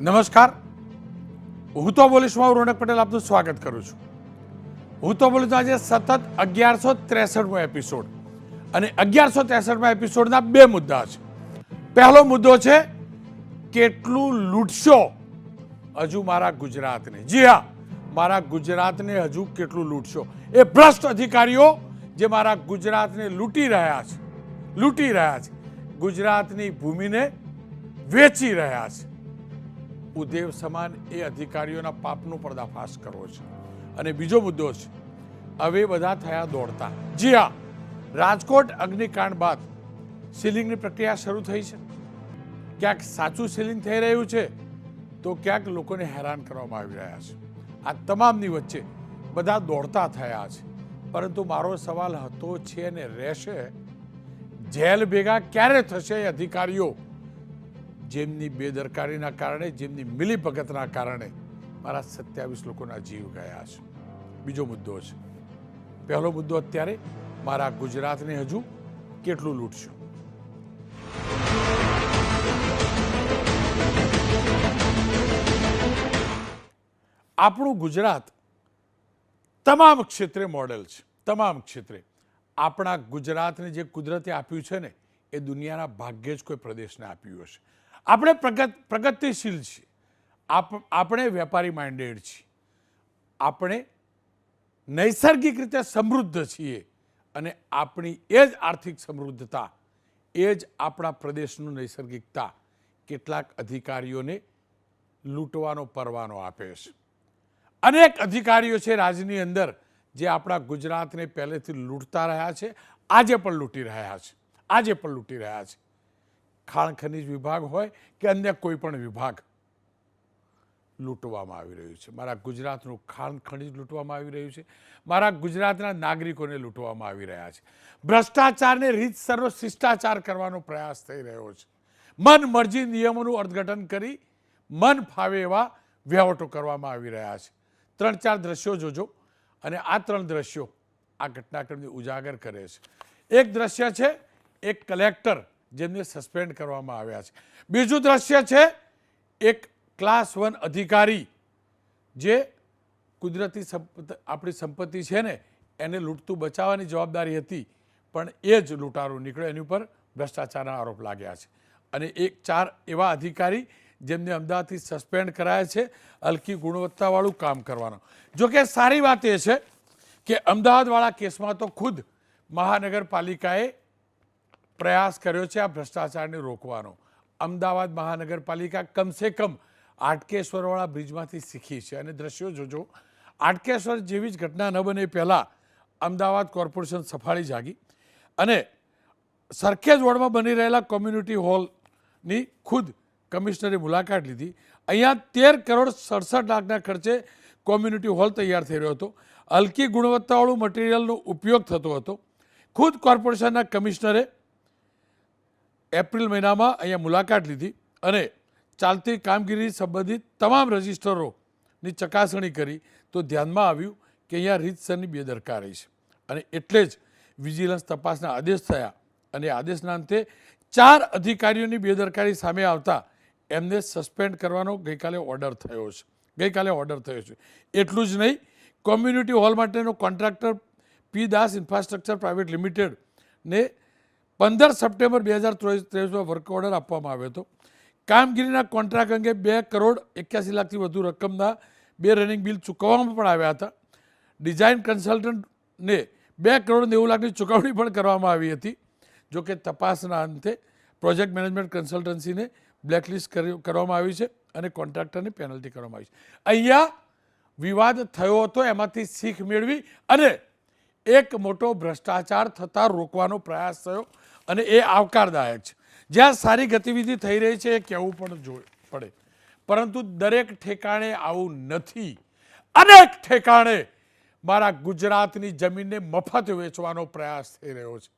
નમસ્કાર. હું તો બોલીશમાં રોનક પટેલ આપનું સ્વાગત કરું છું. હું તો બોલીશ આજે સતત અગિયારસો ત્રેસઠમો એપિસોડ અને અગિયારસો ત્રેસઠમાં એપિસોડના બે મુદ્દા છે. પહેલો મુદ્દો છે, કેટલું લૂંટશો? હજુ મારા ગુજરાતને. જી હા, મારા ગુજરાતને હજુ કેટલું લૂંટશો? એ ભ્રષ્ટ અધિકારીઓ જે મારા ગુજરાતને લૂંટી રહ્યા છે, લૂંટી રહ્યા છે, ગુજરાતની ભૂમિને વેચી રહ્યા છે. ઉદેવ સમાન એ અધિકારીઓના પાપનો પર્દાફાશ કરવો છે. અને બીજો મુદ્દો છે, હવે બધા થયા દોડતા. જી હા, રાજકોટ અગ્નિકાંડ બાદ સીલિંગની પ્રક્રિયા શરૂ થઈ છે. ક્યાંક સાચું સીલિંગ થઈ રહ્યું છે, તો ક્યાંક લોકોને હેરાન કરવામાં આવી રહ્યા છે. આ તમામની વચ્ચે બધા દોડતા થયા છે. પરંતુ મારો સવાલ હતો છે અને રહેશે, જેલ ભેગા ક્યારે થશે અધિકારીઓ જેમની બેદરકારીના કારણે, જેમની મિલીભગતના કારણે મારા સત્યાવીસ લોકોના જીવ ગયા છે. બીજો મુદ્દો છે. પહેલો મુદ્દો અત્યારે, મારા ગુજરાતને હજુ કેટલું લૂંટશું? આપણું ગુજરાત તમામ ક્ષેત્રે મોડેલ છે. તમામ ક્ષેત્રે. આપણા ગુજરાતને જે કુદરતે આપ્યું છે ને, એ દુનિયાના ભાગ્યે જ કોઈ પ્રદેશને આપ્યું હશે. આપણે પ્રગત, પ્રગતિશીલ છીએ. આપ, આપણે વેપારી માઇન્ડેડ છીએ. આપણે નૈસર્ગિક રીતે સમૃદ્ધ છીએ અને આપણી એ જ આર્થિક સમૃદ્ધતા, એ જ આપણા પ્રદેશનું નૈસર્ગિકતા કેટલાક અધિકારીઓને લૂંટવાનો, પરવાનો આપે છે. અનેક અધિકારીઓ છે રાજ્યની અંદર જે આપણા ગુજરાતને પહેલેથી લૂંટતા રહ્યા છે, આજે પણ લૂંટી રહ્યા છે, આજે પણ લૂંટી રહ્યા છે. ખાણ ખનિજ વિભાગ હોય કે અન્ય કોઈ પણ વિભાગ લૂંટવામાં આવી રહ્યું છે. મારા ગુજરાતનું ખાણ ખનિજ લૂંટવામાં આવી રહ્યું છે. મારા ગુજરાતના નાગરિકોને લૂંટવામાં આવી રહ્યા છે. ભ્રષ્ટાચારને રીતસરનો શિષ્ટાચાર કરવાનો પ્રયાસ થઈ રહ્યો છે. મન મરજી નિયમોનું અર્થઘટન કરી મન ફાવે એવા વહીવટો કરવામાં આવી રહ્યા છે. ત્રણ ચાર દ્રશ્યો જોજો અને આ ત્રણ દ્રશ્યો આ ઘટનાક્રમને ઉજાગર કરે છે. એક દ્રશ્ય છે, એક કલેક્ટર જેમને સસ્પેન્ડ કરવામાં આવ્યા છે. બીજું દ્રશ્ય છે, એક ક્લાસ વન અધિકારી જે કુદરતી આપણી સંપત્તિ છે ને, એને લૂંટતું બચાવવાની જવાબદારી હતી, પણ એ જ લૂંટારો નીકળ્યો. એની ઉપર ભ્રષ્ટાચારના આરોપ લાગ્યા છે. અને એક ચાર એવા અધિકારી જેમને અમદાવાદથી સસ્પેન્ડ કરાયા છે, હલકી ગુણવત્તાવાળું કામ કરવાનું. જોકે સારી વાત એ છે કે અમદાવાદવાળા કેસમાં તો ખુદ મહાનગરપાલિકાએ પ્રયાસ કર્યો છે આ ભ્રષ્ટાચારને રોકવાનો. અમદાવાદ મહાનગરપાલિકા કમસે કમ આટકેશ્વરવાળા બ્રિજમાંથી શીખી છે. અને દ્રશ્યો જોજો, આટકેશ્વર જેવી જ ઘટના ન બને પહેલાં અમદાવાદ કોર્પોરેશન સફાળી જાગી અને સરખેજ વોર્ડમાં બની રહેલા કોમ્યુનિટી હોલની ખુદ કમિશનરે મુલાકાત લીધી. અહીંયા તેર કરોડ સડસઠ લાખના ખર્ચે કોમ્યુનિટી હોલ તૈયાર થઈ રહ્યો હતો. હલકી ગુણવત્તાવાળું મટીરિયલનો ઉપયોગ થતો હતો. ખુદ કોર્પોરેશનના કમિશનરે એપ્રિલ મહિનામાં અહીંયા મુલાકાત લીધી અને ચાલતી કામગીરી સંબંધિત તમામ રજિસ્ટરોની ચકાસણી કરી તો ધ્યાનમાં આવ્યું કે અહીંયા રીતસરની બેદરકારી છે. અને એટલે જ વિજિલન્સ તપાસના આદેશ થયા અને આદેશના અંતે ચાર અધિકારીઓની બેદરકારી સામે આવતા એમને સસ્પેન્ડ કરવાનો ગઈકાલે ઓર્ડર થયો છે. ગઈકાલે ઓર્ડર થયો છે. એટલું જ નહીં, કોમ્યુનિટી હોલ માટેનો contractor P Das infrastructure private લિમિટેડને પંદર સપ્ટેમ્બર બે હજાર ત્રેવીસમાં વર્ક ઓર્ડર આપવામાં આવ્યો હતો. કામગીરીના કોન્ટ્રાક્ટ અંગે બે કરોડ એક્યાસી લાખથી વધુ રકમના બે રનિંગ બિલ ચૂકવવામાં પણ આવ્યા હતા. ડિઝાઇન કન્સલ્ટન્ટને બે કરોડ નેવું લાખની ચૂકવણી પણ કરવામાં આવી હતી. જો કે તપાસના અંતે પ્રોજેક્ટ મેનેજમેન્ટ કન્સલ્ટન્સીને બ્લેકલિસ્ટ કરવામાં આવી છે અને કોન્ટ્રાક્ટરને પેનલ્ટી કરવામાં આવી છે. અહીંયા વિવાદ થયો હતો, એમાંથી શીખ મેળવી અને એક મોટો ભ્રષ્ટાચાર થતાં રોકવાનો પ્રયાસ થયો. અને એ આવકારદાયક છે. જ્યાં સારી ગતિવિધિ થઈ રહી છે એ કહેવું પણ જો પડે. પરંતુ દરેક ઠેકાણે આવું નથી. અનેક ઠેકાણે મારા ગુજરાતની જમીનને મફત વેચવાનો પ્રયાસ થઈ રહ્યો છે.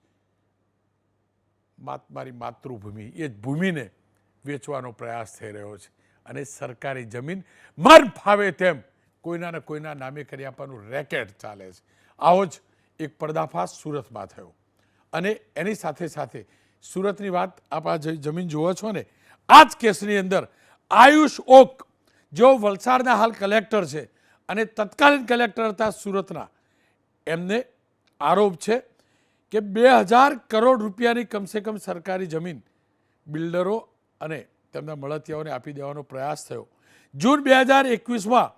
મારી માતૃભૂમિ, એ જ ભૂમિને વેચવાનો પ્રયાસ થઈ રહ્યો છે. અને સરકારી જમીન મન ફાવે તેમ કોઈના ને કોઈના નામે કરી આપવાનું રેકેટ ચાલે છે. આવો જ એક પર્દાફાશ સુરતમાં થયો. અને એની સાથે સાથે સુરતની વાત આપ આ જમીન જુઓ છો ને આ જ કેસની અંદર આયુષ ઓક, જેઓ વલસાડના હાલ કલેક્ટર છે અને તત્કાલીન કલેક્ટર હતા સુરતના, એમને આરોપ છે કે બે હજાર કરોડ રૂપિયાની કમસે કમ સરકારી જમીન બિલ્ડરો અને તેમના મળતિયાઓને આપી દેવાનો પ્રયાસ થયો. જૂન બે હજાર એકવીસમાં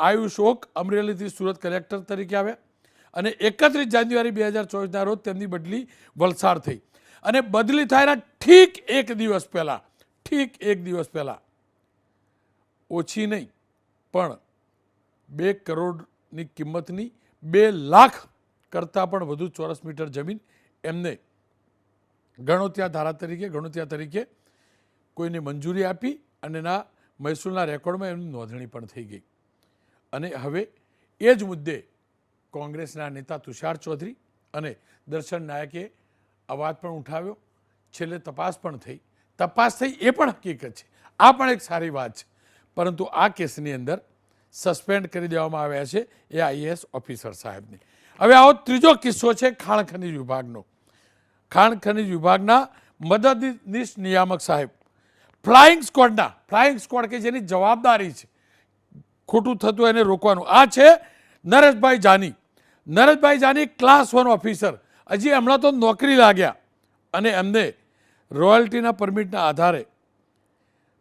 આયુષ ઓક અમરેલીથી સુરત કલેક્ટર તરીકે આવ્યા. અને એકત્રીસ જાન્યુઆરી બે હજાર ચોવીસના રોજ તેમની બદલી વલસાડ થઈ. અને બદલી થયેલા ઠીક એક દિવસ પહેલાં, ઠીક એક દિવસ પહેલાં. ઓછી નહીં, પણ બે કરોડની કિંમતની બે લાખ કરતાં પણ વધુ ચોરસ મીટર જમીન એમને ગણોત્યા ધારા તરીકે ગણોત્યા તરીકે કોઈને મંજૂરી આપી અને એના મહેસૂલના રેકોર્ડમાં એમની નોંધણી પણ થઈ ગઈ. અને હવે એ જ મુદ્દે કોંગ્રેસના નેતા તુષાર ચૌધરી અને દર્શન નાયકે અવાજ પણ ઉઠાવ્યો. છેલ્લે તપાસ પણ થઈ. તપાસ થઈ એ પણ હકીકત છે. આ પણ એક સારી વાત છે. પરંતુ આ કેસની અંદર સસ્પેન્ડ કરી દેવામાં આવ્યા છે એ આઈએએસ ઓફિસર સાહેબને. હવે આવો ત્રીજો કિસ્સો છે ખાણ ખનિજ વિભાગનો. ખાણ ખનિજ વિભાગના મદદનીશ નિયામક સાહેબ. ફ્લાઇંગ સ્ક્વોડના ફ્લાઇંગ સ્ક્વોડ કે જેની જવાબદારી છે. ખોટું થતું એને રોકવાનું. આ છે Nareshbhai Jani. Nareshbhai Jani class one officer હજી હમણાં તો નોકરી લાગ્યા. અને એમને રોયલ્ટીના પરમિટના આધારે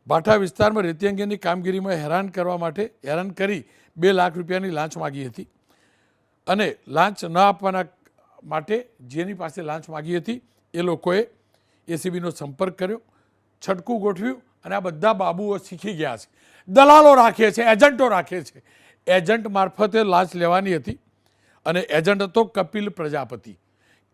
ભાઠા વિસ્તારમાં રેતી કામગીરીમાં હેરાન કરવા માટે હેરાન કરી બે લાખ રૂપિયાની લાંચ માગી હતી. અને લાંચ ન આપવાના માટે જેની પાસે લાંચ માગી હતી, એ લોકોએ એસીબીનો સંપર્ક કર્યો, છટકું ગોઠવ્યું અને આ બધા બાબુઓ શીખી ગયા છે. દલાલો રાખે છે, એજન્ટો રાખે છે. એજન્ટ મારફતે લાંચ લેવાની હતી. અને એજન્ટ હતો કપિલ પ્રજાપતિ.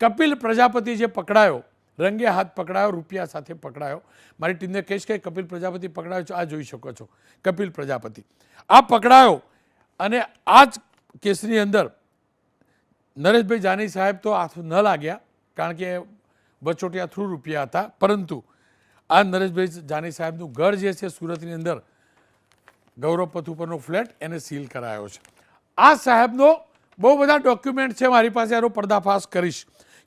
કપિલ પ્રજાપતિ જે પકડાયો, રંગે હાથ પકડાયો, રૂપિયા સાથે પકડાયો. મારી ટીમને કહીશ કે કપિલ પ્રજાપતિ પકડાયો છો, આ જોઈ શકો છો. કપિલ પ્રજાપતિ. આ પકડાયો અને આ જ કેસની અંદર નરેશભાઈ જાની સાહેબ તો હાથ ન લાગ્યા, કારણ કે વચોટિયા થ્રુ રૂપિયા હતા. પરંતુ આ નરેશભાઈ જાની સાહેબનું ઘર જે છે સુરતની અંદર ગૌરવ પથ ઉપરનો ફ્લેટ એને સીલ કરાયો છે. આ સાહેબનો બહુ બધા ડોક્યુમેન્ટ છે, મારી પાસે એનો પર્દાફાશ કરીશ.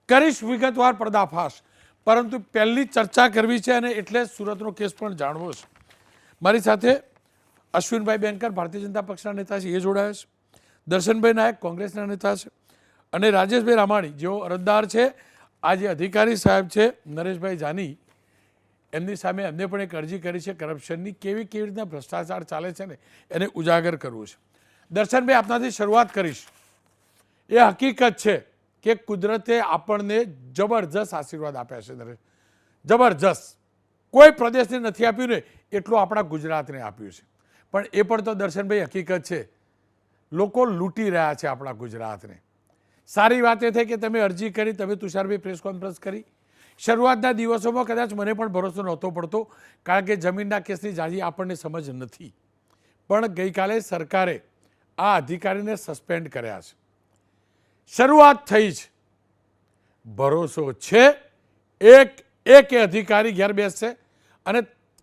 કરીશ વિગતવાર પર્દાફાશ. પરંતુ પહેલી ચર્ચા કરવી છે અને એટલે સુરતનો કેસ પણ જાણવો છે. મારી સાથે અશ્વિનભાઈ બેનકર, ભારતીય જનતા પક્ષના નેતા છે, એ જોડાયા છે. દર્શનભાઈ નાયક, કોંગ્રેસના નેતા છે. અને રાજેશભાઈ રામાણી, જેઓ અરજદાર છે, આ જે અધિકારી સાહેબ છે, નરેશભાઈ જાની, એમની સામે એમને પણ એક અરજી કરી છે, કરપ્શનની કેવી કેવી રીતના ભ્રષ્ટાચાર ચાલે છે ને, એને ઉજાગર કરવું છે. દર્શનભાઈ, આપનાથી શરૂઆત કરીશ. એ હકીકત છે કે કુદરતે આપણને જબરજસ્ત આશીર્વાદ આપ્યા છે નરેશ. જબરજસ્ત. કોઈ પ્રદેશને નથી આપ્યું ને, એટલું આપણા ગુજરાતને આપ્યું છે. પણ એ પણ તો દર્શનભાઈ હકીકત છે. લોકો લૂંટી રહ્યા છે આપણા ગુજરાતને. સારી વાત એ થઈ કે તમે અરજી કરી, તમે તુષારભાઈ પ્રેસ કોન્ફરન્સ કરી. શરૂઆતના દિવસોમાં કદાચ મને પણ ભરોસો નહોતો પડતો, કારણ કે જમીનના કેસની જાજી આપણને સમજ નથી. પણ ગઈકાલે સરકારે આ અધિકારીને સસ્પેન્ડ કર્યા છે. શરૂઆત થઈ છે ભરોસો છે. એક એક અધિકારી ઘેર બેસશે. અને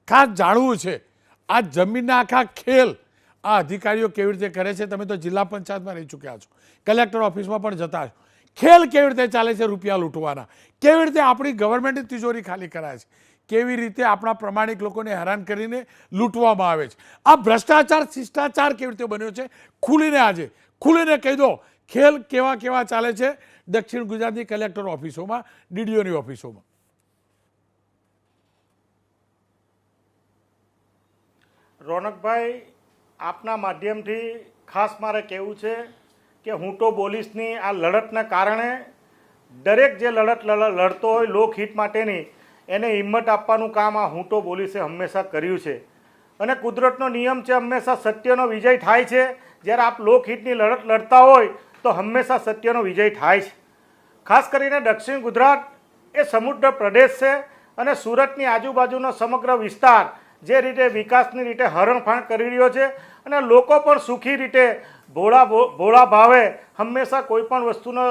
ખાસ જાણવું છે, આ જમીનના આખા ખેલ આ અધિકારીઓ કેવી રીતે કરે છે, તમે તો જિલ્લા પંચાયતમાં રહી ચૂક્યા છો. કલેક્ટર ઓફિસમાં પણ જતા છો. ખેલ કેવી રીતે ચાલે છે, રૂપિયા લૂંટવાના. કેવી રીતે આપણી ગવર્મેન્ટની તિજોરી ખાલી કરાય છે. કેવી રીતે આપણા પ્રમાણિક લોકોને હેરાન કરીને લૂંટવામાં આવે છે. આ ભ્રષ્ટાચાર, શિષ્ટાચાર કેવી રીતે બન્યો છે, ખુલીને આજે, ખુલીને કહી દો ખેલ કેવા કેવા ચાલે છે દક્ષિણ ગુજરાતની કલેક્ટર ઓફિસોમાં, ડીડીઓની ઓફિસોમાં? રોનકભાઈ, આપના માધ્યમથી ખાસ મારે કહેવું છે કે હું તો બોલીશની આ લડતને કારણે દરેક જે લડત લડ- લડતો હોય લોકહિત માટેની, એને હિંમત આપવાનું કામ આ હું તો બોલીસે હંમેશા કર્યું છે. અને કુદરતનો નિયમ છે હંમેશા સત્યનો વિજય થાય છે. જ્યારે આપ લોકહિતની લડત લડતા હોય તો હંમેશા સત્યનો વિજય થાય છે. ખાસ કરીને દક્ષિણ ગુજરાત એ સમુદ્ર પ્રદેશ છે અને સુરતની આજુબાજુનો સમગ્ર વિસ્તાર જે રીતે વિકાસની રીતે હરણફાણ કરી રહ્યો છે અને લોકો પણ સુખી રીતે ભોળા ભોળા ભાવે હંમેશા કોઈ પણ વસ્તુનો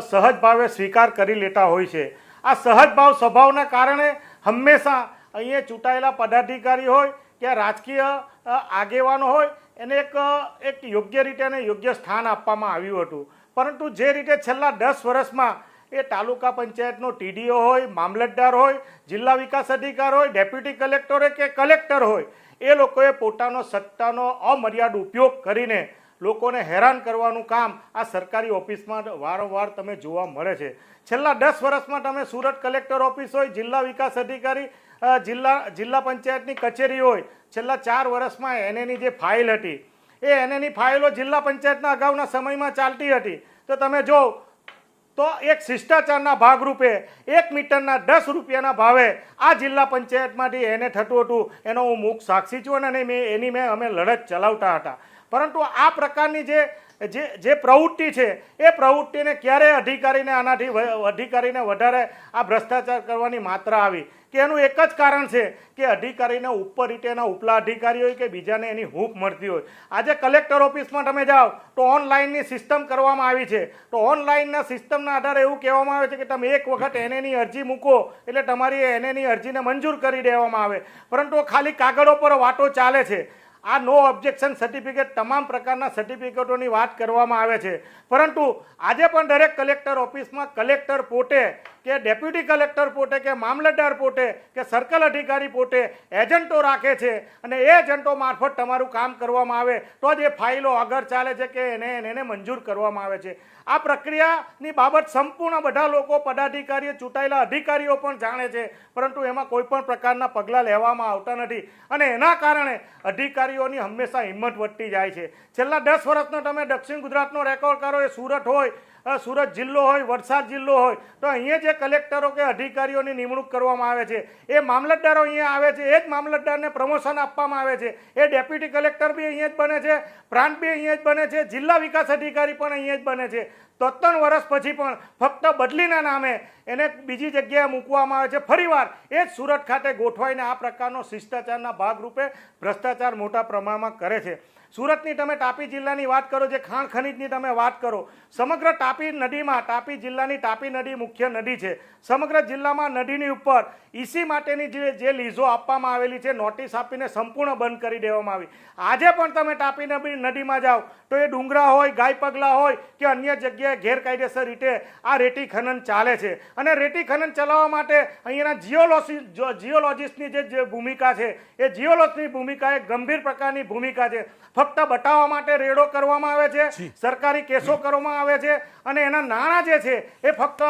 સહજ ભાવે સ્વીકાર કરી લેતા હોય છે. આ સહજ ભાવ સ્વભાવના કારણે હંમેશા અહીંયા ચૂંટાયેલા પદાધિકારી હોય કે રાજકીય આગેવાનો હોય એને એક એક યોગ્ય રીતે એને યોગ્ય સ્થાન આપવામાં આવ્યું હતું. પરંતુ જે રીતે છેલ્લા દસ વર્ષમાં એ તાલુકા પંચાયતનો ટીડીઓ હોય, મામલતદાર હોય, જિલ્લા વિકાસ અધિકાર હોય, ડેપ્યુટી કલેક્ટર હોય કે કલેક્ટર હોય, એ લોકોએ પોતાનો સત્તાનો અમર્યાદ ઉપયોગ કરીને લોકોને હેરાન કરવાનું કામ આ સરકારી ઓફિસમાં વારંવાર તમે જોવા મળે છે. છેલ્લા દસ વર્ષમાં તમે સુરત કલેક્ટર ઓફિસ હોય, જિલ્લા વિકાસ અધિકારી જિલ્લા જિલ્લા પંચાયતની કચેરી હોય, છેલ્લા ચાર વર્ષમાં એનેની જે ફાઇલ હતી, એ એનેની ફાઇલો જિલ્લા પંચાયતના અગાઉના સમયમાં ચાલતી હતી. તો તમે જો, તો એક શિષ્ટાચારના ભાગરૂપે એક મીટરના દસ રૂપિયાના ભાવે આ જિલ્લા પંચાયતમાંથી એને થતું હતું, એનો હું મુખ સાક્ષી છું અને મેં એની મેં અમે લડત ચલાવતા હતા. પરંતુ આ પ્રકારની જે જે જે પ્રવૃત્તિ છે, એ પ્રવૃત્તિને ક્યારે અધિકારીને, આનાથી અધિકારીને વધારે આ ભ્રષ્ટાચાર કરવાની માત્રા આવી? કે એનું એક જ કારણ છે કે અધિકારીને ઉપર રીતે એના ઉપલા અધિકારી હોય કે બીજાને એની હૂંફ મળતી હોય. આજે કલેક્ટર ઓફિસમાં તમે જાઓ, તો ઓનલાઈનની સિસ્ટમ કરવામાં આવી છે. તો ઓનલાઈનના સિસ્ટમના આધારે એવું કહેવામાં આવે છે કે તમે એક વખત એનેની અરજી મૂકો, એટલે તમારી એનેની અરજીને મંજૂર કરી દેવામાં આવે. પરંતુ ખાલી કાગળો પર વાતો ચાલે છે. આ નો ઓબ્જેક્શન સર્ટિફિકેટ તમામ પ્રકારના સર્ટિફિકેટોની વાત કરવામાં આવે છે. પરંતુ આજે પણ દરેક કલેક્ટર ઓફિસમાં કલેક્ટર પોતે કે ડેપ્યુટી કલેક્ટર પોતે, કે મામલતદાર પોતે, કે સર્કલ અધિકારી પોતે એજન્ટો રાખે છે અને એ એજન્ટો મારફત તમારું કામ કરવામાં આવે, તો જ એ ફાઇલો આગળ ચાલે છે કે એને એને મંજૂર કરવામાં આવે છે. આ પ્રક્રિયાની બાબત સંપૂર્ણ બધા લોકો, પદાધિકારીઓ, ચૂંટાયેલા અધિકારીઓ પણ જાણે છે, પરંતુ એમાં કોઈ પણ પ્રકારના પગલાં લેવામાં આવતા નથી. અને એના કારણે અધિકારીઓની હંમેશા હિંમત વધતી જાય છે. છેલ્લા દસ વર્ષનો તમે દક્ષિણ ગુજરાતનો રેકોર્ડ કરો એ સુરત હોય સુરત જિલ્લો હોય, વલસાડ જિલ્લો હોય, તો અહીંયા જે કલેક્ટરો કે અધિકારીઓની નિમણૂક કરવામાં આવે છે, એ મામલતદારો અહીંયા આવે છે, એ જ મામલતદારને પ્રમોશન આપવામાં આવે છે. એ ડેપ્યુટી કલેક્ટર બી અહીંયા જ બને છે, પ્રાંત બી અહીંયા જ બને છે, જિલ્લા વિકાસ અધિકારી પણ અહીંયા જ બને છે. તો ત્રણ વર્ષ પછી પણ ફક્ત બદલીના નામે એને બીજી જગ્યાએ મૂકવામાં આવે છે. ફરીવાર એ જ સુરત ખાતે ગોઠવાઈને આ પ્રકારનો શિષ્ટાચારના ભાગરૂપે ભ્રષ્ટાચાર મોટા પ્રમાણમાં કરે છે. સુરતની તમે તાપી જિલ્લાની વાત કરો, જે ખાણ ખનીજની તમે વાત કરો, સમગ્ર તાપી નદીમાં, તાપી જિલ્લાની તાપી નદી મુખ્ય નદી છે. સમગ્ર જિલ્લામાં નદીની ઉપર ઈસી માટેની જે જે લીઝો આપવામાં આવેલી છે, નોટિસ આપીને સંપૂર્ણ બંધ કરી દેવામાં આવી. આજે પણ તમે તાપી નદીમાં જાઓ, તો એ ડુંગરા હોય, ગાય પગલા હોય કે અન્ય જગ્યાએ ગેરકાયદેસર રીતે આ રેતી ખનન ચાલે છે. અને રેતી ખનન ચલાવવા માટે અહીંયાના જીઓલોજી જીઓલોજીસ્ટની જે ભૂમિકા છે, એ જીઓલોજીની ભૂમિકા એક ગંભીર પ્રકારની ભૂમિકા છે. ફક્ત બતાવવા માટે રેડો કરવામાં આવે છે સરકારી કેસો કરવામાં આવે છે અને એના નાણાં જે છે એ ફક્ત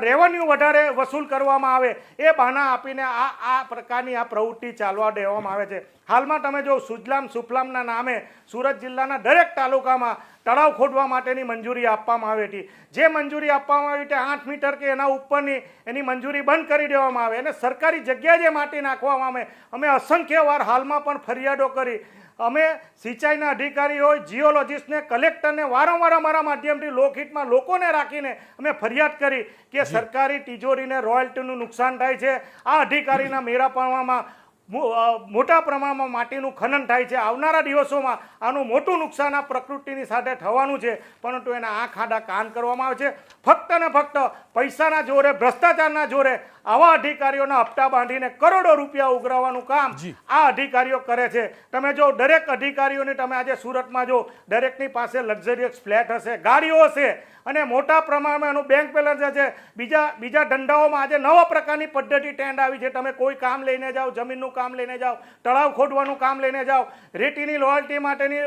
રેવન્યુ વધારે વસૂલ કરવામાં આવે. એ બહાના આપીને આ આ પ્રકારની આ પ્રવૃત્તિ ચાલવા દેવામાં આવે છે. હાલમાં તમે જો સુજલામ સુફલામના નામે સુરત જિલ્લાના દરેક તાલુકામાં તળાવ ખોદવા માટેની મંજૂરી આપવામાં આવી હતી. જે મંજૂરી આપવામાં આવી તે આઠ મીટર કે એના ઉપરની એની મંજૂરી બંધ કરી દેવામાં આવે. અને સરકારી જગ્યાએ જે માટી નાખવામાં આવે અમે અસંખ્ય વાર હાલમાં પણ ફરિયાદો કરી. અમે સિંચાઈના અધિકારી હોય જીઓલોજીસ્ટને કલેક્ટરને વારંવાર અમારા માધ્યમથી લોકહિતમાં લોકોને રાખીને અમે ફરિયાદ કરી કે સરકારી તિજોરીને રોયલ્ટીનું નુકસાન થાય છે. આ અધિકારીના મેળાપણમાં મો- મોટા પ્રમાણમાં માટીનું ખનન થાય છે. આવનારા દિવસોમાં આનું મોટું નુકસાન આ પ્રકૃતિની સાથે થવાનું છે. પરંતુ એના આંખ આડા કાન કરવામાં આવે છે. ફક્ત ને ફક્ત પૈસાના જોરે ભ્રષ્ટાચારના જોરે આવા અધિકારીઓના હપ્તા બાંધીને કરોડો રૂપિયા ઉઘરાવવાનું કામ. આ અધિકારીઓ કરે છે. તમે જો દરેક અધિકારીઓને તમે આજે સુરતમાં જો દરેકની પાસે લક્ઝરિયસ ફ્લેટ હશે ગાડીઓ હશે અને મોટા પ્રમાણમાં એનું બેંક બેલેન્સ હશે બીજા બીજા ધંધાઓમાં આજે નવા પ્રકારની પદ્ધતિ ટ્રેન્ડ આવી છે. તમે કોઈ કામ લઈને જાઓ જમીનનું કામ લઈને જાઓ તળાવ ખોદવાનું કામ લઈને જાઓ રેતીની લોયલ્ટી માટેની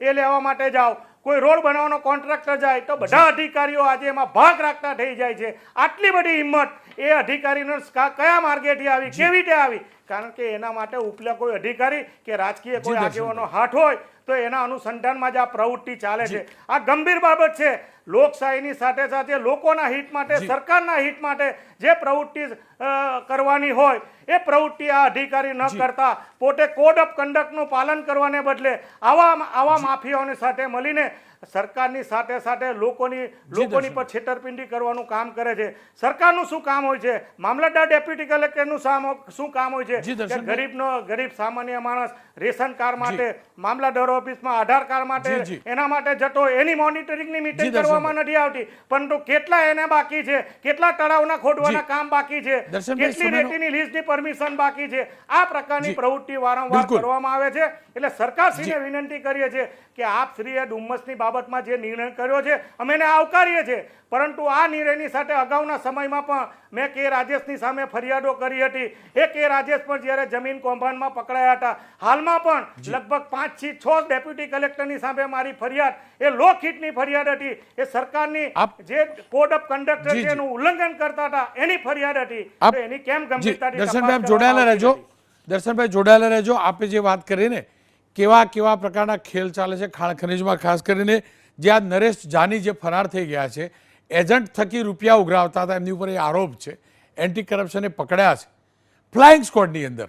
એ લેવા માટે જાઓ. કોઈ રોડ બનાવવાનો કોન્ટ્રાક્ટર જાય તો બધા અધિકારીઓ આજે એમાં ભાગ રાખતા થઈ જાય છે. આટલી બધી હિંમત એ અધિકારીનો કયા માર્ગેથી આવી કેવી રીતે આવી? કારણ કે એના માટે ઉપલા કોઈ અધિકારી કે રાજકીય કોઈ આગેવાનો હાથ હોય તો એના અનુસંધાનમાં જ આ પ્રવૃત્તિ ચાલે છે. આ ગંભીર બાબત છે. લોકશાહીની સાથે સાથે લોકોના હિત માટે સરકારના હિત માટે જે પ્રવૃત્તિ કરવાની હોય એ પ્રવૃત્તિ આ અધિકારી ન કરતા પોતે કોડ ઓફ કન્ડક્ટનું પાલન કરવાને બદલે આવા આવા માફિયાઓની સાથે મળીને સરકારની સાથે સાથે લોકોની લોકોની પર છેતરપિંડી કરવાનું કામ કરે છે. સરકારનું શું કામ હોય છે? મામલતદાર ડેપ્યુટી કલેક્ટરનું શું કામ હોય છે. ગરીબનો ગરીબ સામાન્ય માણસ રેશન કાર્ડ માટે મામલાદાર ઓફિસમાં આધાર કાર્ડ માટે. એના માટે જતો એની મોનિટરિંગની મીટિંગ કરવામાં નથી આવતી. પરંતુ કેટલા એને બાકી છે? કેટલા તળાવના ખોદવાના કામ બાકી છે? કેટલી રેતીની લીઝની પરમિશન બાકી છે? આ પ્રકારની પ્રવૃત્તિ વારંવાર કરવામાં આવે છે. એટલે સરકારશ્રીને વિનંતી કરીએ છીએ કે આપ શ્રીએ ડુમ્મસની બાબતમાં જે નિર્ણય કર્યો છે અમે એને આવકારીએ છીએ. પરંતુ આ નિર્ણયની સાથે અગાઉના સમયમાં પણ મેં કે રાજેશની સામે ફરિયાદો કરી હતી. એ કે રાજેશ પણ જ્યારે જમીન કૌભાંડમાં પકડાયા હતા. હાલમાં પણ લગભગ પાંચથી છ ડેપ્યુટી કલેક્ટરની સામે મારી ફરિયાદ એ લોકહિતની ફરિયાદ હતી. એ સરકારની જે કોડ ઓફ કન્ડક્ટર છે એનું ઉલ્લંઘન કરતા હતા. એની ફરિયાદ હતી. એની કેમ ગંભીરતાથી દર્શનભાઈ જોડાયેલા રહેજો. દર્શનભાઈ જોડાયેલા રહેજો. આપે જે વાત કરીને કેવા કેવા પ્રકારના ખેલ ચાલે છે ખાણ ખનીજમાં ખાસ કરીને જે આ નરેશ જાની જે ફરાર થઈ ગયા છે એજન્ટ થકી રૂપિયા ઉઘરાવતા હતા. એમની ઉપર એ આરોપ છે. એન્ટી કરપ્શને પકડ્યા છે. ફ્લાઇંગ સ્કોડની અંદર.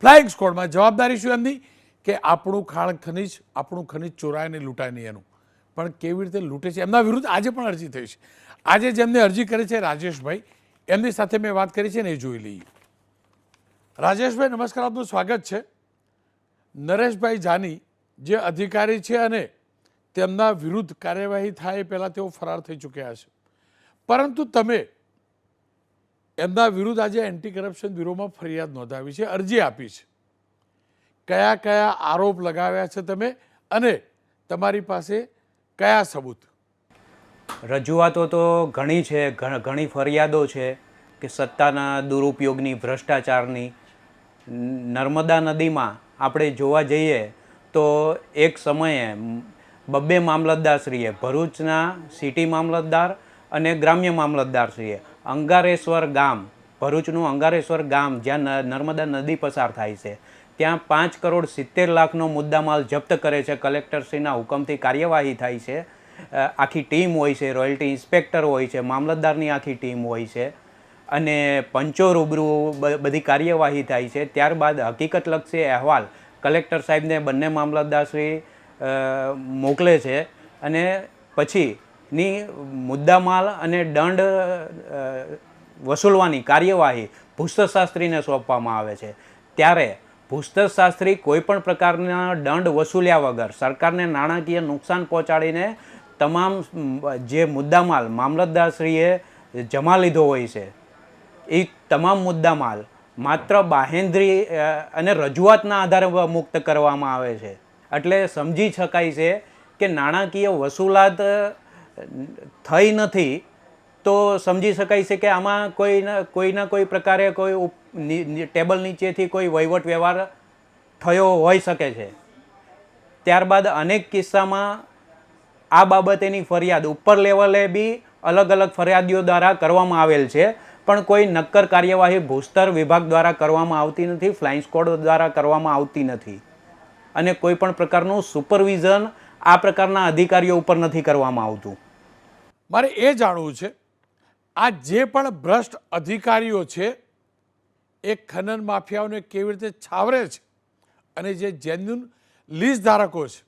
ફ્લાઇંગ સ્કોડમાં જવાબદારી શું એમની? કે આપણું ખાણ ખનીજ, આપણું ખનીજ ચોરાય ને લૂંટાય નહીં એનું. પણ કેવી રીતે લૂંટે છે? એમના વિરુદ્ધ આજે પણ અરજી થઈ છે. આજે જેમને અરજી કરી છે રાજેશભાઈ, એમની સાથે મેં વાત કરી છે ને એ જોઈ લઈએ. રાજેશભાઈ, નમસ્કાર. આપનું સ્વાગત છે. નરેશભાઈ જાની જે અધિકારી છે અને તેમના વિરુદ્ધ કાર્યવાહી થાય પહેલાં તેઓ ફરાર થઈ ચૂક્યા છે પરંતુ તમે એમના વિરુદ્ધ આજે એન્ટી કરપ્શન બ્યુરોમાં ફરિયાદ નોંધાવી છે, અરજી આપી છે. કયા કયા આરોપ લગાવ્યા છે તમે અને તમારી પાસે કયા સબૂત? રજૂઆતો તો ઘણી છે ઘણી ફરિયાદો છે કે સત્તાના દુરુપયોગની, ભ્રષ્ટાચારની. નર્મદા નદીમાં આપણે જોવા જઈએ તો એક સમયે બબ્બે મામલતદારશ્રીએ ભરૂચના સિટી મામલતદાર અને ગ્રામ્ય મામલતદાર છીએ. અંગારેશ્વર ગામ, ભરૂચનું અંગારેશ્વર ગામ, જ્યાં નર્મદા નદી પસાર થાય છે. ત્યાં પાંચ કરોડ સિત્તેર લાખનો મુદ્દામાલ જપ્ત કરે છે. કલેક્ટરશ્રીના હુકમથી કાર્યવાહી થાય છે. આખી ટીમ હોય છે, રોયલ્ટી ઇન્સ્પેક્ટર હોય છે, મામલતદારની આખી ટીમ હોય છે. અને પંચો રૂબરૂ બધી કાર્યવાહી થાય છે. ત્યારબાદ હકીકતલક્ષી અહેવાલ કલેક્ટર સાહેબને બંને મામલતદારશ્રી મોકલે છે. અને પછીની મુદ્દામાલ અને દંડ વસૂલવાની કાર્યવાહી ભૂસ્તરશાસ્ત્રીને સોંપવામાં આવે છે. ત્યારે ભૂસ્તરશાસ્ત્રી કોઈપણ પ્રકારના દંડ વસૂલ્યા વગર સરકારને નાણાકીય નુકસાન પહોંચાડીને તમામ જે મુદ્દામાલ મામલતદારશ્રીએ જમા લીધો હોય છે એ તમામ મુદ્દામાલ માત્ર બાહેન્દ્રી અને રજૂઆતના આધારે મુક્ત કરવામાં આવે છે. એટલે સમજી શકાય છે કે નાણાકીય વસૂલાત થઈ નથી, તો સમજી શકાય છે કે આમાં કોઈ કોઈના કોઈ પ્રકારે કોઈ ટેબલ નીચેથી કોઈ વહીવટ વ્યવહાર થયો હોઈ શકે છે. ત્યારબાદ અનેક કિસ્સામાં આ બાબતેની ફરિયાદ ઉપર લેવલે બી અલગ અલગ ફરિયાદીઓ દ્વારા કરવામાં આવેલ છે, પણ કોઈ નક્કર કાર્યવાહી ભૂસ્તર વિભાગ દ્વારા કરવામાં આવતી નથી, ફ્લાઇંગ સ્કોડ દ્વારા કરવામાં આવતી નથી. અને કોઈ પણ પ્રકારનું સુપરવિઝન આ પ્રકારના અધિકારીઓ ઉપર નથી કરવામાં આવતું. મારે એ જાણવું છે, આ જે પણ ભ્રષ્ટ અધિકારીઓ છે, એ ખનન માફિયાઓને કેવી રીતે છાવરે છે અને જે જેન્યુન લીઝ ધારકો છે,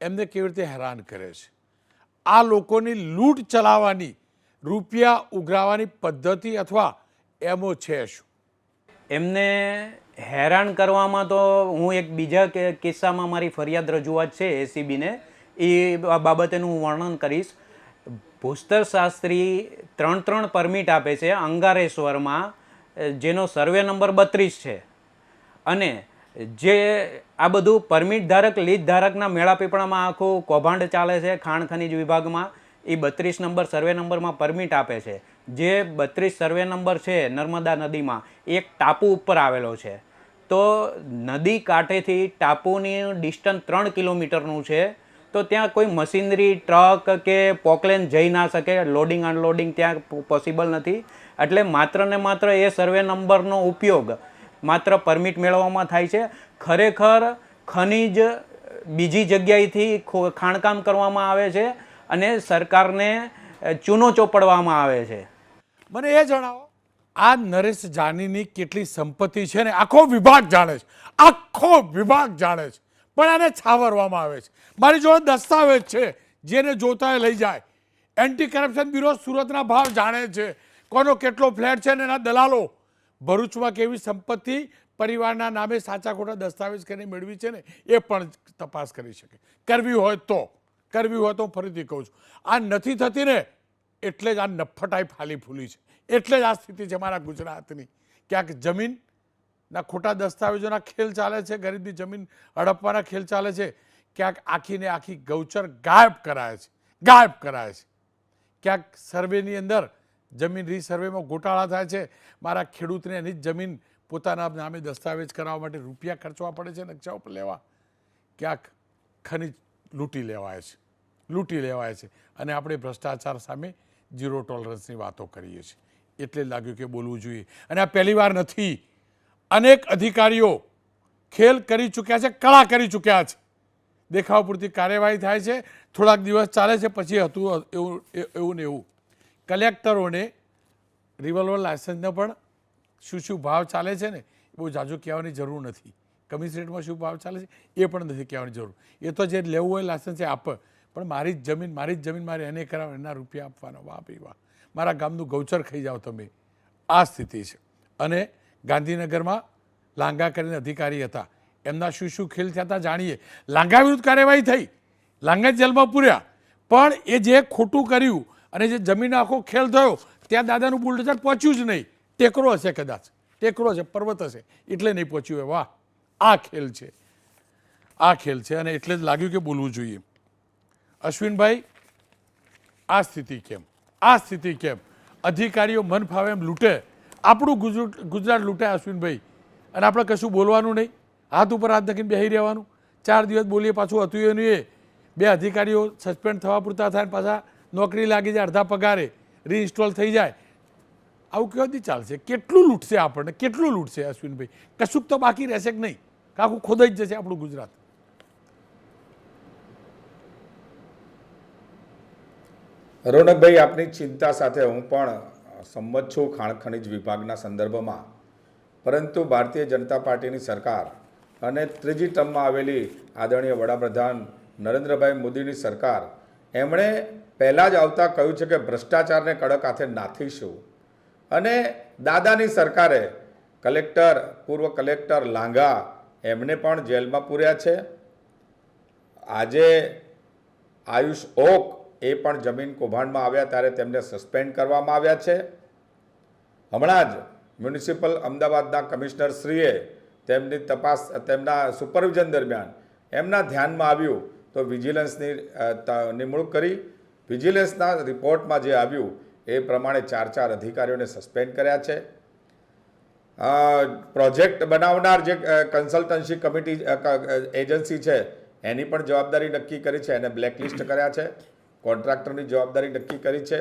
એમને કેવી રીતે હેરાન કરે છે? આ લોકોની લૂંટ ચલાવવાની રૂપિયા ઉઘરાવવાની પદ્ધતિ અથવા એમો છે શું? એમને હેરાન કરવામાં તો હું એક બીજા કિસ્સામાં મારી ફરિયાદ રજૂઆત છે એસીબીને એ બાબતેનું હું વર્ણન કરીશ. ભૂસ્તર શાસ્ત્રી ત્રણ ત્રણ પરમિટ આપે છે અંગારેશ્વરમાં જેનો સર્વે નંબર બત્રીસ છે. અને જે આ બધું પરમિટ ધારક લીજ ધારકના મેળાપીપળામાં આખું કૌભાંડ ચાલે છે, ખાણ ખનીજ વિભાગમાં એ બત્રીસ નંબર સર્વે નંબરમાં પરમિટ આપે છે. જે બત્રીસ સર્વે નંબર છે નર્મદા નદીમાં, એક ટાપુ ઉપર આવેલો છે. તો નદી કાંઠેથી ટાપુની ડિસ્ટન્સ ત્રણ કિલોમીટરનું છે. તો ત્યાં કોઈ મશીનરી, ટ્રક કે પોકલેન જઈ ના શકે? લોડિંગ, અનલોડિંગ ત્યાં પોસિબલ નથી. એટલે માત્ર ને માત્ર એ સર્વે નંબરનો ઉપયોગ માત્ર પરમિટ મેળવવામાં થાય છે. ખરેખર ખનિજ બીજી જગ્યાએથી ખાણકામ કરવામાં આવે છે અને સરકારને ચૂનો ચોપડવામાં આવે છે. મને એ જણાવો, આ નરેશ જાનીની કેટલી સંપત્તિ છે ને આખો વિભાગ જાણે છે. આખો વિભાગ જાણે છે. પણ આને છાવરવામાં આવે છે. મારી જોડે દસ્તાવેજ છે, જેને જોતા લઈ જાય. એન્ટી કરપ્શન બ્યુરો સુરતના ભાવ જાણે છે. કોનો કેટલો ફ્લેટ છે ને એના દલાલો? ભરૂચમાં કેવી સંપત્તિ પરિવારના નામે સાચા ખોટા દસ્તાવેજ કરીને મેળવી છે ને, એ પણ તપાસ કરી શકે. કરવી હોય તો, કરવી હોય તો હું ફરીથી કહું છું. આ નથી થતી ને, એટલે જ આ નફટાઈ ફાલી ફૂલી છે. એટલે જ આ સ્થિતિ છે મારા ગુજરાતની. ક્યાંક જમીનના ખોટા દસ્તાવેજોના ખેલ ચાલે છે, ગરીબની જમીન હડપવાના ખેલ ચાલે છે. ક્યાંક આખીને આખી ગૌચર ગાયબ કરાય છે, ગાયબ કરાય છે. ક્યાંક સર્વેની અંદર જમીન રીસર્વેમાં ગોટાળા થાય છે. મારા ખેડૂતને એની જમીન પોતાના નામે દસ્તાવેજ કરાવવા માટે રૂપિયા ખર્ચવા પડે છે, નકશા ઉપર લેવા. ક્યાંક ખનિજ લૂંટી લેવાય છે, લૂંટી લેવાય છે. અને આપણે ભ્રષ્ટાચાર સામે ઝીરો ટોલરન્સની વાતો કરીએ છીએ. એટલે લાગ્યું કે બોલવું જોઈએ. અને આ પહેલી વાર નથી. અનેક અધિકારીઓ ખેલ કરી ચૂક્યા છે, કળા કરી ચૂક્યા છે. દેખાવ પૂરતી કાર્યવાહી થાય છે, થોડાક દિવસ ચાલે છે, પછી હતું, એવું એવું ને એવું. કલેક્ટરોને રિવોલ્વર લાયસન્સને પણ શું શું ભાવ ચાલે છે ને, એ બહુ જાજુ કહેવાની જરૂર નથી. કમિશનરેટમાં શું ભાવ ચાલે છે, એ પણ નથી કહેવાની જરૂર. એ તો જે લેવું હોય લાયસન્સ એ આપે. પણ મારી જ જમીન, મારી જ જમીન મારે એને કરાવ, એના રૂપિયા આપવાના ભાઈ વાહ. મારા ગામનું ગૌચર ખાઈ જાઓ તમે. આ સ્થિતિ છે. અને ગાંધીનગરમાં લાંગા કરીને અધિકારી હતા. એમના શું શું ખેલ થયા જાણીએ. લાંગા વિરુદ્ધ કાર્યવાહી થઈ. લાંગા જેલમાં પૂર્યા. પણ એ જે ખોટું કર્યું અને જે જમીન આખો ખેલ થયો, ત્યાં દાદાનું બુલડોઝર પહોંચ્યું જ નહીં. ટેકરો હશે કદાચ. ટેકરો છે, પર્વત હશે. એટલે નહીં પહોંચ્યું એ. વાહ! આ ખેલ છે. આ ખેલ છે અને એટલે જ લાગ્યું કે બોલવું જોઈએ. અશ્વિનભાઈ, આ સ્થિતિ કેમ? આ સ્થિતિ કેમ? અધિકારીઓ મન ફાવે એમ લૂંટે. આપણું ગુજરાત લૂંટે અશ્વિનભાઈ. અને આપણે કશું બોલવાનું નહીં. હાથ ઉપર હાથ નાખીને બેસી રહેવાનું. ચાર દિવસ બોલીએ, પાછું હતું એનું એ. બે અધિકારીઓ સસ્પેન્ડ થવા પૂરતા થાય પાછા નોકરી લાગી જાય, અડધા પગારે રીઇન્સ્ટોલ થઈ જાય. આવું કહેવાથી ચાલશે? કેટલું લૂંટશે આપણને? કેટલું લૂંટશે અશ્વિનભાઈ? કશુંક તો બાકી રહેશે કે નહીં? કાકું ખોદાઈ જશે આપણું ગુજરાત? રોનકભાઈ, આપની ચિંતા સાથે હું પણ સંમત છું ખાણ ખનિજ વિભાગના સંદર્ભમાં. પરંતુ ભારતીય જનતા પાર્ટીની સરકાર અને ત્રીજી ટર્મમાં આવેલી આદરણીય વડાપ્રધાન નરેન્દ્રભાઈ મોદીની સરકાર, એમણે પહેલાં જ આવતા કહ્યું છે કે ભ્રષ્ટાચારને કડક હાથે નાથીશું અને દાદાની સરકારે કલેક્ટર, પૂર્વ કલેક્ટર લાંઘા એમને પણ જેલમાં પૂર્યા છે. આજે આયુષ ઓક એ પણ જમીન કૌભાંડમાં આવ્યા ત્યારે તેમને સસ્પેન્ડ કરવામાં આવ્યા છે. હમણાં જ મ્યુનિસિપલ અમદાવાદના કમિશનર શ્રીએ તેમની તપાસ, તેમના સુપરવિઝન દરમિયાન એમના ધ્યાનમાં આવ્યું તો વિજિલન્સની નિમણૂક કરી. વિજિલન્સના રિપોર્ટમાં જે આવ્યું એ પ્રમાણે ચાર ચાર અધિકારીઓને સસ્પેન્ડ કર્યા છે. પ્રોજેક્ટ બનાવનાર જે કન્સલ્ટન્સી કમિટી એજન્સી છે, એની પણ જવાબદારી નક્કી કરી છે. એને બ્લેકલિસ્ટ કર્યા છે. કોન્ટ્રાક્ટરની જવાબદારી નક્કી કરી છે.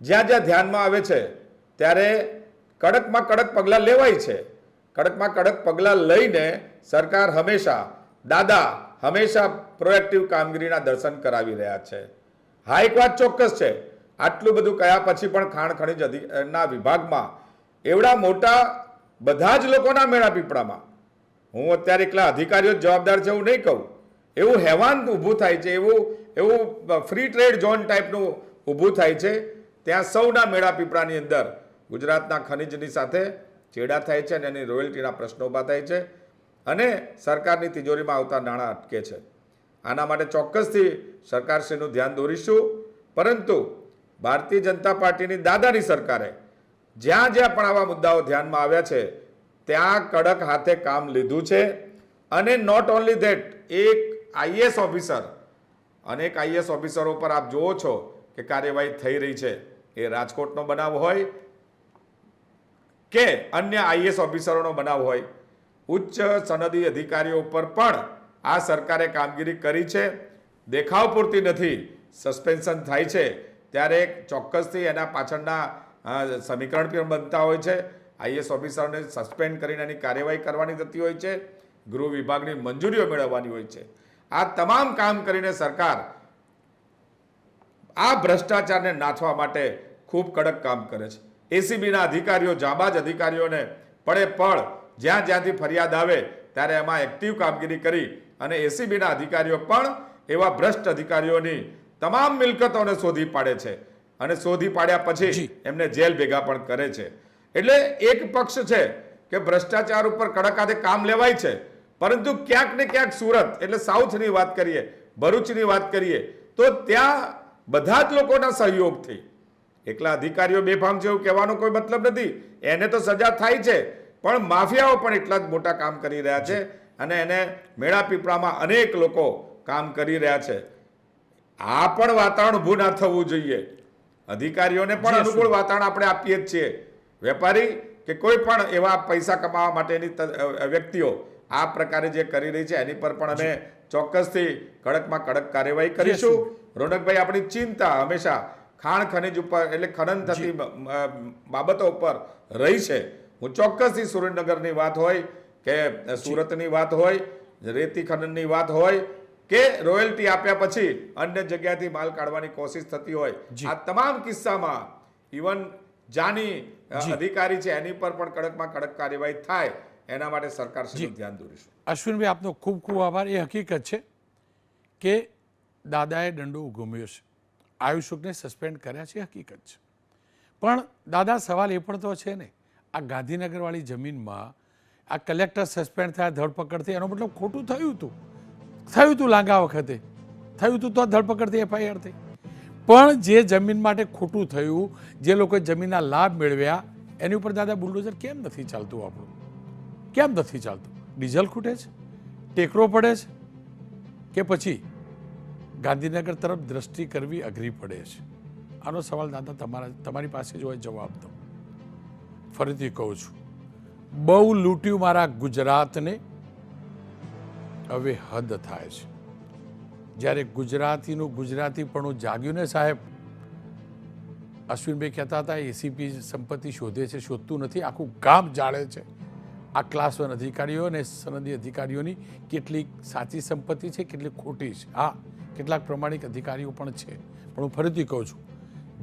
જ્યાં જ્યાં ધ્યાનમાં આવે છે, ત્યારે કડકમાં કડક પગલાં લેવાય છે. કડકમાં કડક પગલાં લઈને સરકાર હંમેશા, દાદા હંમેશા પ્રોએક્ટિવ કામગીરીના દર્શન કરાવી રહ્યા છે. હા, એક વાત ચોક્કસ છે. આટલું બધું કયા પછી પણ ખાણ ખણીજ ના વિભાગમાં, એવડા મોટા બધા જ લોકોના મેળા પીપળામાં. હું અત્યારે એકલા અધિકારીઓ જવાબદાર છે એવું નહીં કહું. એવું હેવાન ઊભું થાય છે, એવું એવું ફ્રી ટ્રેડ ઝોન ટાઈપનું ઊભું થાય છે. ત્યાં સૌના મેળા પીપળાની અંદર ગુજરાતના ખનિજની સાથે ચેડા થાય છે અને એની રોયલ્ટીના પ્રશ્નો ઊભા થાય છે અને સરકારની તિજોરીમાં આવતા નાણાં અટકે છે. આના માટે ચોક્કસથી સરકારશ્રીનું ધ્યાન દોરીશું. પરંતુ ભારતીય જનતા પાર્ટીની દાદાની સરકારે જ્યાં જ્યાં પણ આવા મુદ્દાઓ ધ્યાનમાં આવ્યા છે, ત્યાં કડક હાથે કામ લીધું છે. અને નોટ ઓનલી ધેટ એક આઈએસ ઓફિસર, અનેક આઈએસ ઓફિસરો પર આપ જુઓ છો કે કાર્યવાહી થઈ રહી છે. એ રાજકોટનો બનાવ હોય કે અન્ય આઈએસ ઓફિસરોનો બનાવ હોય. ઉચ્ચ સનદી અધિકારીઓ પર પણ આ સરકારે કામગીરી કરી છે. દેખાવ પૂરતી નથી. સસ્પેન્શન થાય છે. ત્યારે ચોક્કસથી એના પાછળના સમીકરણ પણ બનતા હોય છે. આઈએસ ઓફિસરોને સસ્પેન્ડ કરીને એની કાર્યવાહી કરવાની થતી હોય છે. ગૃહ વિભાગની મંજૂરીઓ મેળવવાની હોય છે. આ તમામ કામ કરીને સરકાર આ ભ્રષ્ટાચારને નાથવા માટે ખૂબ કડક કામ કરે છે. એસીબીના અધિકારીઓ જાબાજ અધિકારીઓને પડે પળ જ્યાં જ્યાંથી ફરિયાદ આવે ત્યારે એમાં એક્ટિવ કામગીરી કરી અને એસીબીના અધિકારીઓ પણ એવા ભ્રષ્ટ અધિકારીઓની તમામ મિલકતોને શોધી પાડે છે અને શોધી પાડ્યા પછી એમને જેલ ભેગા પણ કરે છે. એટલે એક પક્ષ છે કે ભ્રષ્ટાચાર ઉપર કડક હાથે કામ લેવાય છે પરંતુ ક્યાંક ને ક્યાંક સુરત એટલે સાઉથની વાત કરીએ ભરૂચની વાત કરીએ તો ત્યાં બધા જ લોકોના સહયોગથી એકલા અધિકારીઓ બેફામ છે એવું કહેવાનો કોઈ મતલબ નથી. એને તો સજા થાય છે પણ માફિયાઓ પણ એટલા જ મોટા કામ કરી રહ્યા છે અને એને મેળા પીપળામાં અનેક લોકો કામ કરી રહ્યા છે. આ પણ વાતાવરણ ઊભું ના થવું જોઈએ. અધિકારીઓને પણ અનુકૂળ વાતાવરણ આપણે આપીએ જ છીએ. વેપારી કે કોઈ પણ એવા પૈસા કમાવા માટેની વ્યક્તિઓ આ પ્રકારે જે કરી રહી છે એની પર પણ અમે ચોક્કસથી કડકમાં કડક કાર્યવાહી કરીશું. રોનકભાઈ આપણી ચિંતા હંમેશા ખાણ ખનિજ ઉપર એટલે ખનન થતી બાબતો ઉપર રહી છે. હું ચોક્કસથી સુરેન્દ્રનગરની વાત હોય કે સુરતની વાત હોય રેતી ખનનની વાત હોય કે રોયલ્ટી આપ્યા પછી અન્ય જગ્યાથી માલ કાઢવાની કોશિશ થતી હોય. આ તમામ કિસ્સામાં ઇવન જાની અધિકારી છે એની પર પણ કડકમાં કડક કાર્યવાહી થાય એના માટે સરકાર ધ્યાન દોરીશું. અશ્વિનભાઈ આપનો ખૂબ ખૂબ આભાર. એ હકીકત છે કે દાદાએ દંડો ઉગમ્યો છે. આયુષુકને સસ્પેન્ડ કર્યા છે હકીકત છે. પણ દાદા, સવાલ એ પણ તો છે ને, આ ગાંધીનગરવાળી જમીનમાં આ કલેક્ટર સસ્પેન્ડ થયા, ધરપકડ થઈ, એનો મતલબ ખોટું થયું હતું થયું હતું લાંગા વખતે. થયું હતું તો ધરપકડ થઈ એફઆઈઆર થઈ. પણ જે જમીન માટે ખોટું થયું, જે લોકોએ જમીનના લાભ મેળવ્યા, એની ઉપર દાદા બુલડોઝર કેમ નથી ચાલતું આપણું? કેમ નથી ચાલતું? ડીઝલ ખૂટે છે? ટેકરો પડે છે? કે પછી ગાંધીનગર તરફ દ્રષ્ટિ કરવી અઘરી પડે છે. આનો સવાલ દાદા તમારા તમારી પાસે જ હોય જવાબ દો. ફરીથી કહું છું. બહુ લૂંટ્યું મારા ગુજરાતને, હવે હદ થાય છે. જ્યારે ગુજરાતીનું ગુજરાતીપણું જાગ્યું ને સાહેબ, અશ્વિનભાઈ કહેતા હતા એસીપી સંપત્તિ શોધે છે, શોધતું નથી, આખું ગામ જાળે છે. આ ક્લાસ વન અધિકારીઓ અને સનદી અધિકારીઓની કેટલીક સાચી સંપત્તિ છે, કેટલીક ખોટી છે. હા કેટલાક પ્રમાણિક અધિકારીઓ પણ છે. પણ હું ફરીથી કહું છું,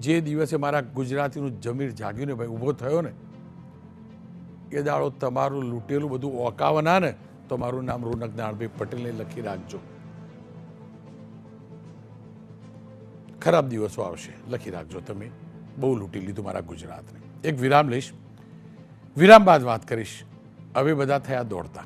જે દિવસે મારા ગુજરાતીનું જમીર જાગ્યું ને ભાઈ, ઊભો થયો ને, એ દાડો તમારું લૂંટેલું બધું ઓકાવના ને, તો મારું નામ રોનક નાણભાઈ પટેલને લખી રાખજો. ખરાબ દિવસો આવશે, લખી રાખજો તમે. બહુ લૂંટી લીધું મારા ગુજરાતને. એક વિરામ લઈશ. વિરામ બાદ વાત કરીશ. હવે બધા થયા દોડતા.